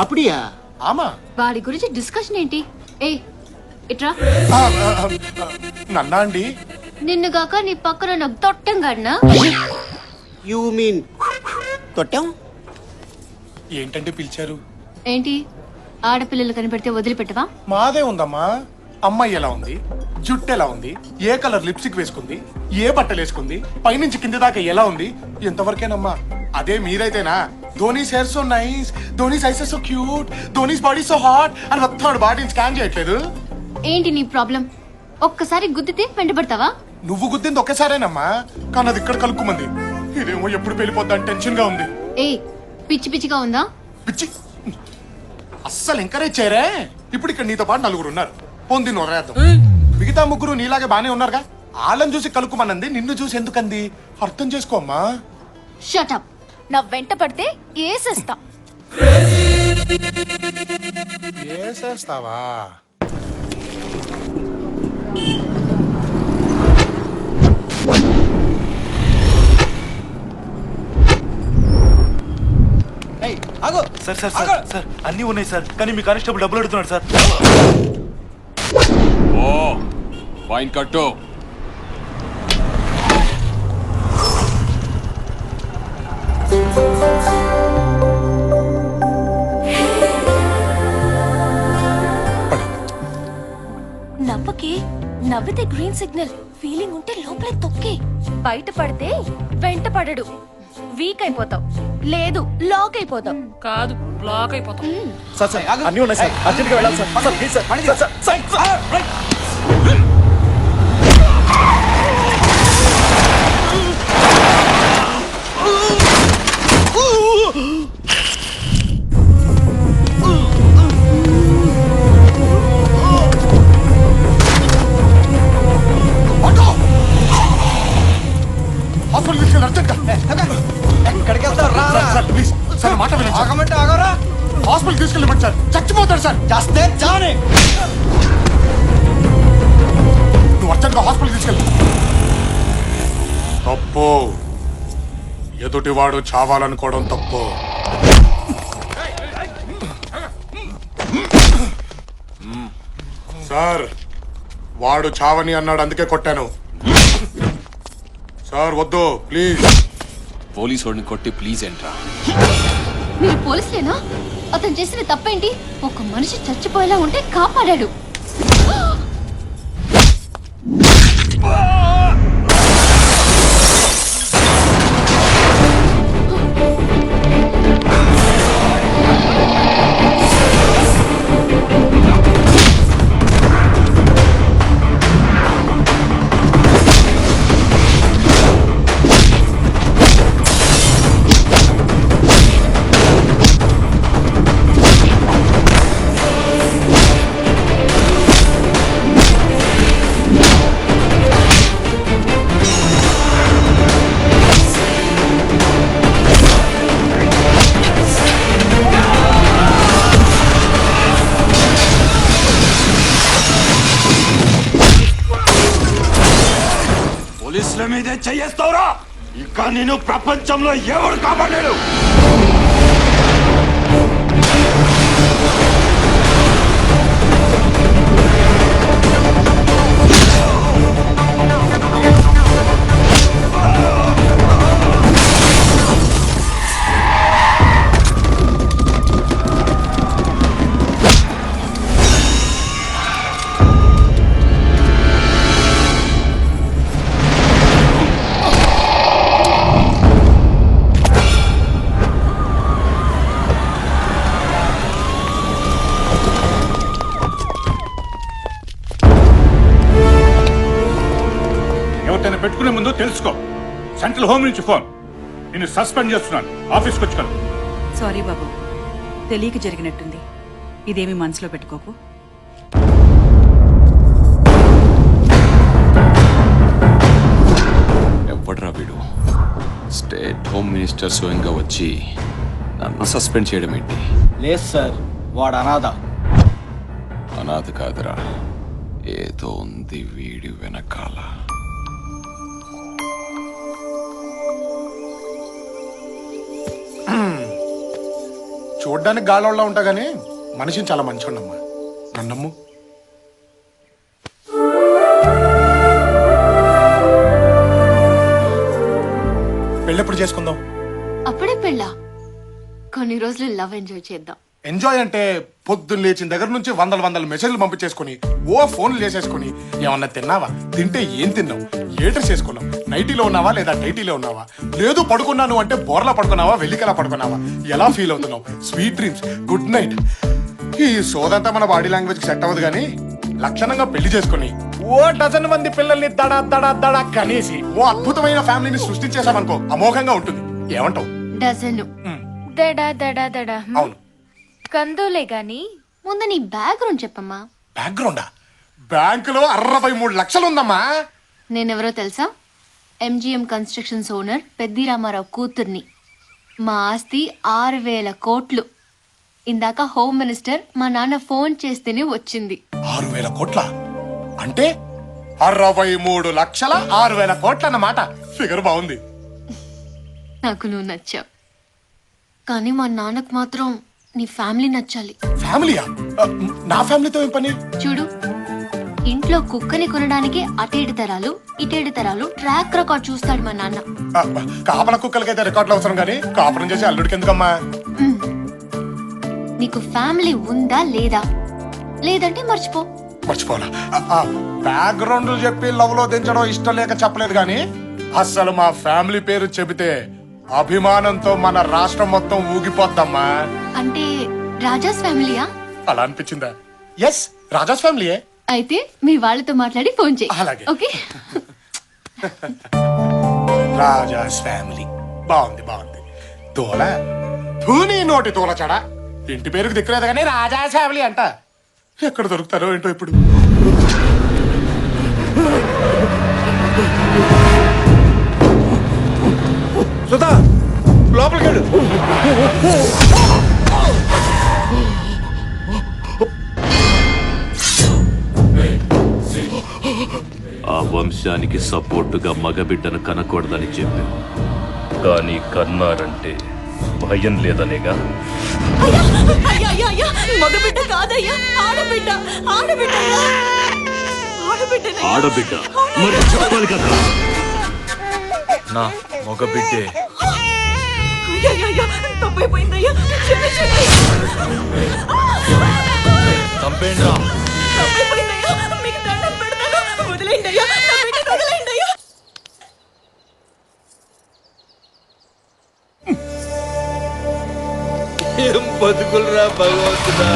అప్పుడియా ఆమా వాడి గురించి డిస్కషన్ ఏంటి ఏ ఇట్రా నన్నా అండి నిన్నుగాక నీ పక్కన నాకు తొట్టం గడినా యూ మీన్ కొట్టాం ఏంటంటే పిలిచారు ఏంటి ఆడపిల్లలు కనిపెడితే వదిలిపెట్టవా మాదే ఉందమ్మా అమ్మాయి ఎలా ఉంది జుట్టు ఎలా ఉంది ఏ కలర్ లిప్స్టిక్ వేసుకుంది ఏ బట్టలు వేసుకుంది పైనుంచి కింద దాకా ఎలా ఉంది ఎంతవరకేనమ్మా అదే మీరైతేనా? Dhoni's hair so nice Dhoni's eyes so cute Dhoni's body so hot అని మొత్తం బాడీని స్కాన్ చేయట్లేదు. ఏంటి నీ ప్రాబ్లం ఒక్కసారి గుద్దితే వెంటబడతావా? నువ్వు గుద్దింది ఒక్కసారేనమ్మా కానీ అది ఇక్కడ కలుక్కుమంది. ఇదేమో ఎప్పుడు వెళ్ళిపోద్దని టెన్షన్గా ఉంది. ఏ పిచ్చి పిచ్చిగా ఉందా? పిచ్చి. అస్సలు ఎంకరేజ్ చేయరే. ఇప్పుడు ఇక్కడ నీతో పాటు నలుగురు ఉన్నారు. పొంది నొరేద్దాం మిగతా ముగ్గురు నీలాగే బానే ఉన్నారుగా? వాళ్ళని చూసి కలుక్కుమనంది నిన్ను చూసి ఎందుకంది? అర్థం చేసుకోమ్మా షటప్ నా వెంట పడితే ఏసేస్తా. ఏసేస్తావా? సార్ సార్ సార్ సార్ అన్నీ ఉన్నాయి సార్ కానీ మీ కానిస్టేబుల్ డబ్బులు అడుగుతున్నాడు సార్. ఓ ఫైన్ కట్టు. నవ్వకే నవ్వితే గ్రీన్ సిగ్నల్ ఫీలింగ్ ఉంటే లోపలే తొక్కే. బయట పడితే వెంట పడడు. వీక్ అయిపోతావు. లేదు లాక్ అయిపోతావు. కాదు బ్లాక్ అయిపోతాం సార్ సార్ అన్నీ ఉన్నాయి సార్. అర్జెంట్గా వెళ్ళాలి sir. Sir please sir sir, sir చానే నువ్వు అర్జెంట్గా హాస్పిటల్ తీసుకెళ్ళి. తప్పు. ఎదుటివాడు చావాలనుకోవడం తప్పు. సార్ వాడు చావని అన్నాడు అందుకే కొట్టాను. సార్ వద్దు ప్లీజ్. పోలీసు వాడిని కొట్టి ప్లీజ్ ఎంట్రా. మీరు పోలీసులేనా? అతను చేసిన తప్పేంటి? ఒక మనిషి చచ్చిపోయేలా ఉంటే కాపాడాడు. చెయ్యేస్తావురా ఇక నేను ప్రపంచంలో ఎవరు కాపాడాడు పెట్టుకునే ముందు తెలుసుకో. సెంట్రల్ హోమ్ నుంచి ఫోన్. నిన్ను సస్పెండ్ చేస్తున్నాను. ఆఫీస్కి వచ్చి కలు సారీ బాబు. తెలియక జరిగినట్టుంది. ఇదేమి మనసులో పెట్టుకోకు. ఎవడ్రా వీడు? స్టేట్ హోమ్ మినిస్టర్ స్వయంగా వచ్చి నన్ను సస్పెండ్ చేయడం ఏంటి? లేదు సార్ వాడు అనాథ. అనాథ కాదురా. ఏదో ఉంది వీడి వెనకాల. చూడ్డానికి గాలోళ్ళ ఉంటా గానీ మనిషిని చాలా మంచిగుండమ్మా నన్నమ్ము? పెళ్ళెప్పుడు చేసుకుందాం? అప్పుడే పెళ్ళా? కొన్ని రోజులు లవ్ ఎంజాయ్ చేద్దాం. ఎంజాయ్ అంటే పొద్దున్న లేచిన దగ్గర నుంచి వందల వందల మెసేజ్లు పంపించేసుకుని ఓ ఫోన్లు చేసేసుకుని ఏమన్నా తిన్నావా? తింటే ఏం తిన్నావు? ఏ డ్రెస్ వేసుకున్నావు? నైటీలో ఉన్నావా లేదా టైటీలో ఉన్నావా? లేదు పడుకున్నాను అంటే బోర్లా పడుకున్నావా? వెల్లికలా పడుకున్నావా? ఎలా ఫీల్ అవుతున్నావు? స్వీట్ డ్రీమ్స్ గుడ్ నైట్ ఈ సోదంతా మన బాడీ లాంగ్వేజ్కి సెట్ అవ్వదు కానీ లక్షణంగా పెళ్ళి చేసుకుని ఓ డజన్ మంది పిల్లల్ని దడ దడ దడ కనేసి ఓ అద్భుతమైన ఫ్యామిలీని సృష్టించేసామనుకో అమోఘంగా ఉంటుంది. ఏమంటావు? డజను. దడా దడా దడా. అవును. కందులే గాని ముందు నీ బ్యాక్గ్రౌండ్ చెప్పమ్మా. బ్యాక్గ్రౌండా? బ్యాంకులో అరవై మూడు లక్షలు ఉందమ్మా నేనెవరో తెలుసా? MGM constructions owner Peddi Ramarao కూతుర్ని. మా ఆస్తి ఆరు వేల కోట్లు. ఇందాక హోమ్ మినిస్టర్ మా నాన్న ఫోన్ చేస్తేనే వచ్చింది. ఆరు వేల కోట్ల? అంటే అరవై మూడు లక్షల ఆరు వేల కోట్ల అన్నమాట ఫిగర్ బాగుంది. నాకు నువ్వు నచ్చావు. కానీ మా నాన్నకు మాత్రం నీ ఫ్యామిలీ నచ్చాలి. ఫ్యామిలీయా? నా ఫ్యామిలీతో ఏం పని? చూడు ఇంట్లో కుక్కని కొనడానికి అటేడు తరాలు ఇటేడు తరాలు ట్రాక్ రికార్డ్ చూస్తాడు మా నాన్న. కాపల కుక్కలకైతే రికార్డులు అవసరం కానీ కాపురం చేసి అల్లుడికి ఎందుకమ్మా? నీకు ఫ్యామిలీ ఉందా లేదా? లేదంటే మర్చిపో. మర్చిపోవాలా? బ్యాక్గ్రౌండ్ చెప్పి లవ్లో దించడం ఇష్టం లేక చెప్పలేదు కానీ అస్సలు మా ఫ్యామిలీ పేరు చెబితే అభిమానంతో మన రాష్ట్రం మొత్తం ఊగిపోద్దమ్మా. అంటే రాజాస్ ఫ్యామిలీయా? అలా అనిపించిందా? ఎస్ రాజాస్ ఫ్యామిలీయే. అయితే మీ వాళ్ళతో మాట్లాడి ఫోన్ చేయి. అలాగే. ఓకే? రాజాస్ ఫ్యామిలీ. బాగుంది బాగుంది. తోల ధూని నోటి తోల చడ. ఇంటి పేరుకు దిక్కులేదు కానీ రాజాస్ ఫ్యామిలీ అంట. ఎక్కడ దొరుకుతారో ఏంటో ఇప్పుడు. సుధా లోపలికి వెళ్ళు ఆ వంశానికి సపోర్టుగా మగబిడ్డను కనకూడదని చెప్పాను కానీ కన్నారంటే భయం లేదనేగా? మగబిడ్డ కాదయ్యా ఆడబిడ్డ ఆడబిడ్డ ఆడబిడ్డ ఆడబిడ్డ? మరి చెప్పాలి కదా. నా తప్పైపోయిందయ్యా. చంపేయండి రా తప్పైపోయిందయ్యా. అయ్యా ఏం బతుకులరా భగవంతుడా?